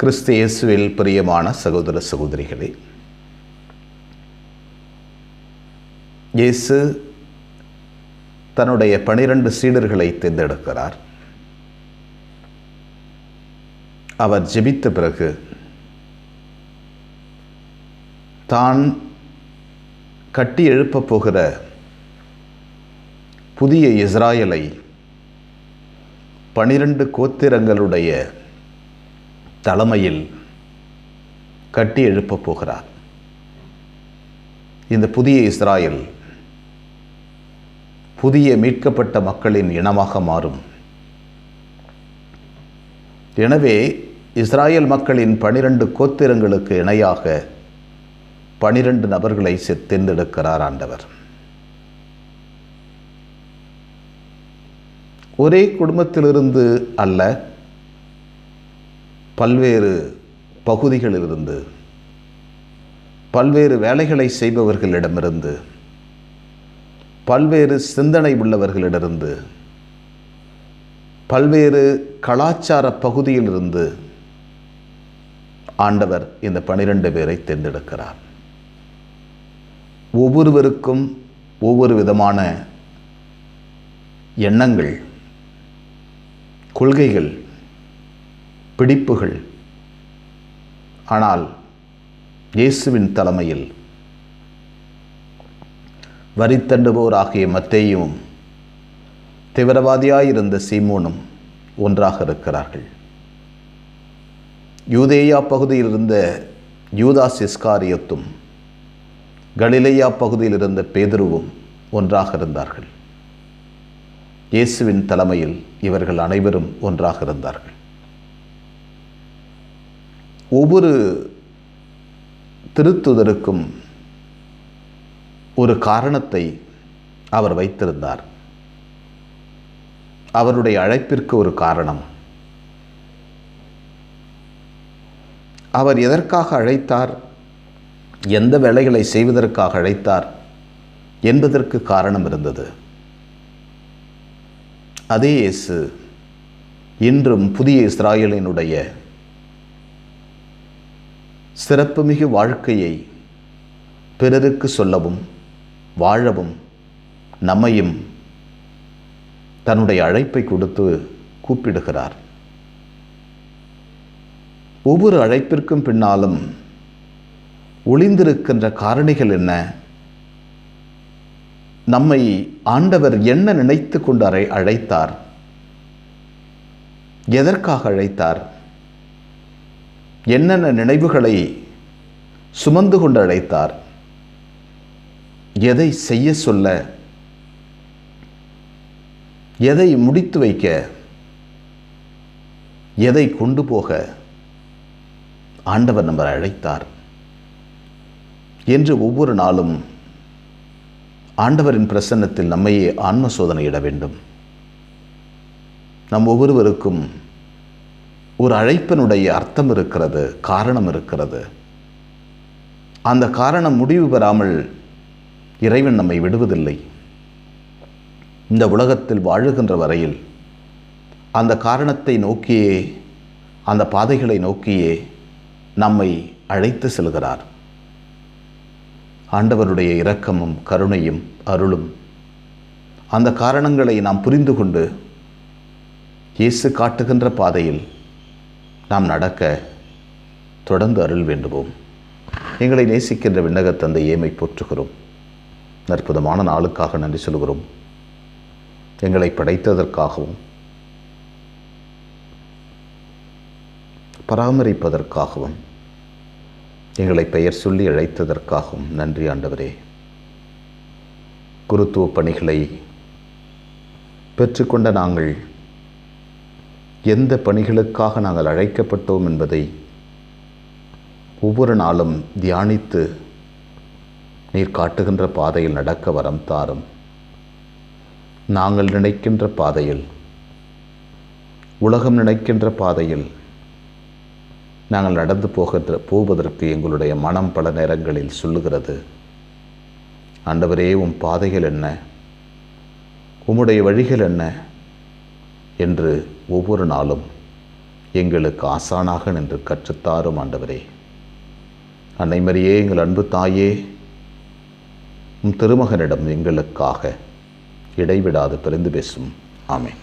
கிறிஸ்து இயேசுவில் பிரியமான சகோதர சகோதரிகளே இயேசு தன்னுடைய பனிரெண்டு சீடர்களை தேர்ந்தெடுக்கிறார். அவர் ஜெபித்த பிறகு தான் கட்டி எழுப்பப் போகிற புதிய இஸ்ராயலை பனிரெண்டு கோத்திரங்களுடைய தலைமையில் கட்டி எழுப்பப் போகிறார். இந்த புதிய இஸ்ராயல் புதிய மீட்கப்பட்ட மக்களின் இனமாக மாறும். எனவே இஸ்ராயல் மக்களின் பனிரெண்டு கோத்திரங்களுக்கு இணையாக பனிரெண்டு நபர்களை செ- தேர்ந்தெடுக்கிறார் ஆண்டவர். ஒரே குடும்பத்திலிருந்து அல்ல பல்வேறு பகுதிகளிலிருந்து பல்வேறு வேலைகளை செய்பவர்களிடமிருந்து பல்வேறு சிந்தனை உள்ளவர்களிடமிருந்து பல்வேறு கலாச்சார பகுதியிலிருந்து ஆண்டவர் இந்த பனிரெண்டு பேரை தேர்ந்தெடுக்கிறார். ஒவ்வொருவருக்கும் ஒவ்வொரு விதமான எண்ணங்கள் கொள்கைகள் பிடிப்புகள். ஆனால் இயேசுவின் தலைமையில் வரித்தண்டுவோர் ஆகிய மத்தேயும் தீவிரவாதியாயிருந்த சீமோனும் ஒன்றாக இருக்கிறார்கள். யூதேயா பகுதியில் இருந்த யூதாஸ் இஸ்காரியத்தும் கலிலேயா பகுதியில் இருந்த பேதுருவும் ஒன்றாக இருந்தார்கள். இயேசுவின் தலைமையில் இவர்கள் அனைவரும் ஒன்றாக இருந்தார்கள். ஒவ்வொரு திருத்துதருக்கும் ஒரு காரணத்தை அவர் வைத்திருந்தார். அவருடைய அழைப்பிற்கு ஒரு காரணம். அவர் எதற்காக அழைத்தார்? எந்த வேலைகளை செய்வதற்காக அழைத்தார்? என்பதற்கு காரணம் இருந்தது. அதே இயேசு இன்றும் புதிய இஸ்ராயலினுடைய சிறப்புமிகு வாழ்க்கையை பிறருக்கு சொல்லவும் வாழவும் நம்மையும் தன்னுடைய அழைப்பை கொடுத்து கூப்பிடுகிறார். ஒவ்வொரு அழைப்பிற்கும் பின்னாலும் ஒளிந்திருக்கின்ற காரணிகள் என்ன? நம்மை ஆண்டவர் என்ன நினைத்து கொண்டு அழைத்தார்? எதற்காக அழைத்தார்? என்னென்ன நினைவுகளை சுமந்து கொண்டு அழைத்தார்? எதை செய்ய சொல்ல? எதை முடித்து வைக்க? எதை கொண்டு போக? ஆண்டவர் நம்மை அழைத்தார். என்று ஒவ்வொரு நாளும் ஆண்டவரின் பிரசன்னத்தில் நம்மையே ஆன்ம சோதனையிட வேண்டும். நம் ஒவ்வொருவருக்கும் ஒரு அழைப்பினுடைய அர்த்தம் இருக்கிறது காரணம் இருக்கிறது. அந்த காரணம் முடிவு பெறாமல் இறைவன் நம்மை விடுவதில்லை. இந்த உலகத்தில் வாழுகின்ற வரையில் அந்த காரணத்தை நோக்கியே அந்த பாதைகளை நோக்கியே நம்மை அழைத்து செல்கிறார். ஆண்டவருடைய இரக்கமும் கருணையும் அருளும் அந்த காரணங்களை நாம் புரிந்து கொண்டு இயேசு காட்டுகின்ற பாதையில் நாம் நடக்க தொடர்ந்து அருள் வேண்டுவோம். எங்களை நேசிக்கின்ற விண்ணக தந்தை ஏமை போற்றுகிறோம். அற்புதமான நாளுக்காக நன்றி சொல்கிறோம். எங்களை படைத்ததற்காகவும் பராமரிப்பதற்காகவும் எங்களை பெயர் சொல்லி அழைத்ததற்காகவும் நன்றி ஆண்டவரே. குருத்துவ பணிகளை பெற்றுக்கொண்ட நாங்கள் எந்த பணிகளுக்காக நாங்கள் அழைக்கப்பட்டோம் என்பதை ஒவ்வொரு நாளும் தியானித்து நீர் காட்டுகின்ற பாதையில் நடக்க வரம் தாரும். நாங்கள் நினைக்கின்ற பாதையில் உலகம் நினைக்கின்ற பாதையில் நாங்கள் நடந்து போகின்ற போவதற்கு எங்களுடைய மனம் பல நேரங்களில் சொல்லுகிறது. ஆண்டவரே உன் பாதைகள் என்ன? உம்முடைய வழிகள் என்ன? என்று ஒவ்வொரு நாளும் எங்களுக்கு ஆசானாக நின்று கற்றுத்தாரும் ஆண்டவரே. அன்னைமரியே எங்கள் அன்பு தாயே உம் திருமகனிடம் எங்களுக்காக இடைவிடாது பிரிந்து பேசும். ஆமேன்.